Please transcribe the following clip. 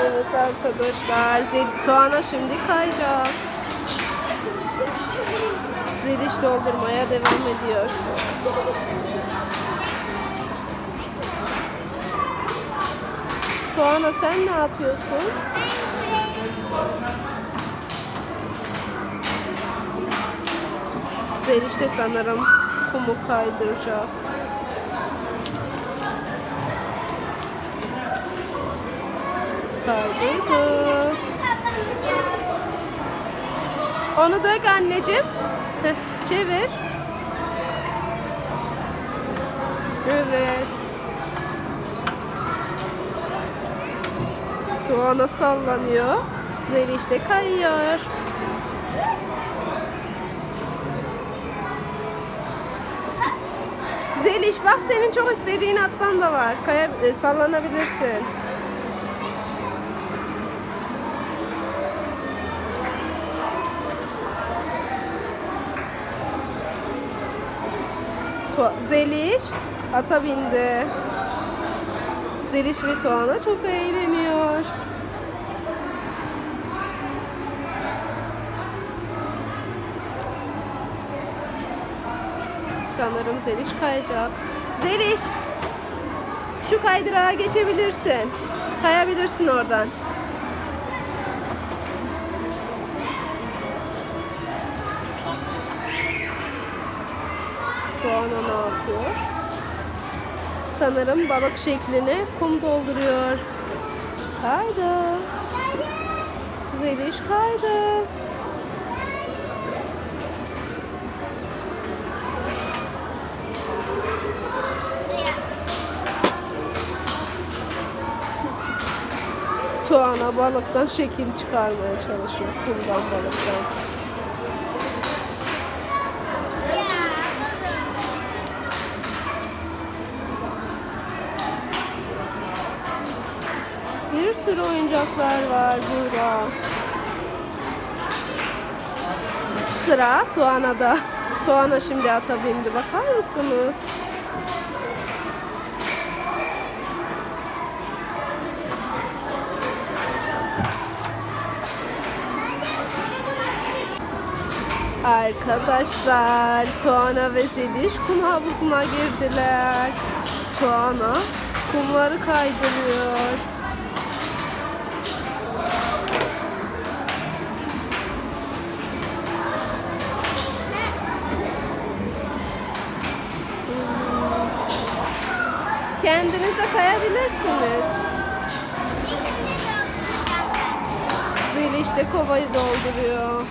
Evet arkadaşlar. Zil Tuana şimdi kayacak. Zeliş doldurmaya devam ediyor. Tuana sen ne yapıyorsun? Zeliş de sanırım kumu kaydıracak. Kaydırdı. Onu dök anneciğim. Çevir. Evet. Tuana sallanıyor. Zeliş de kayıyor. Zeliş bak senin çok istediğin attan da var. Kaya, e, sallanabilirsin. Zeliş ata bindi. Zeliş ve Tuana çok eğleniyor. Sanırım Zeliş kayacak. Zeliş! Şu kaydırağa geçebilirsin. Kayabilirsin oradan. Tuana ne yapıyor? Sanırım balık şeklini kum dolduruyor. Kaydı. Zeliş kaydı. Tuana balıktan şekil çıkarmaya çalışıyor. Kumdan balıktan. Sürü oyuncaklar var burada. Sıra Tuana'da. Tuana şimdi ata bindi. Bakar mısınız? Arkadaşlar Tuana ve Zeliş kum havuzuna girdiler. Tuana kumları kaydırıyor. Kendiniz de kayabilirsiniz. Zeliş de kovayı dolduruyor.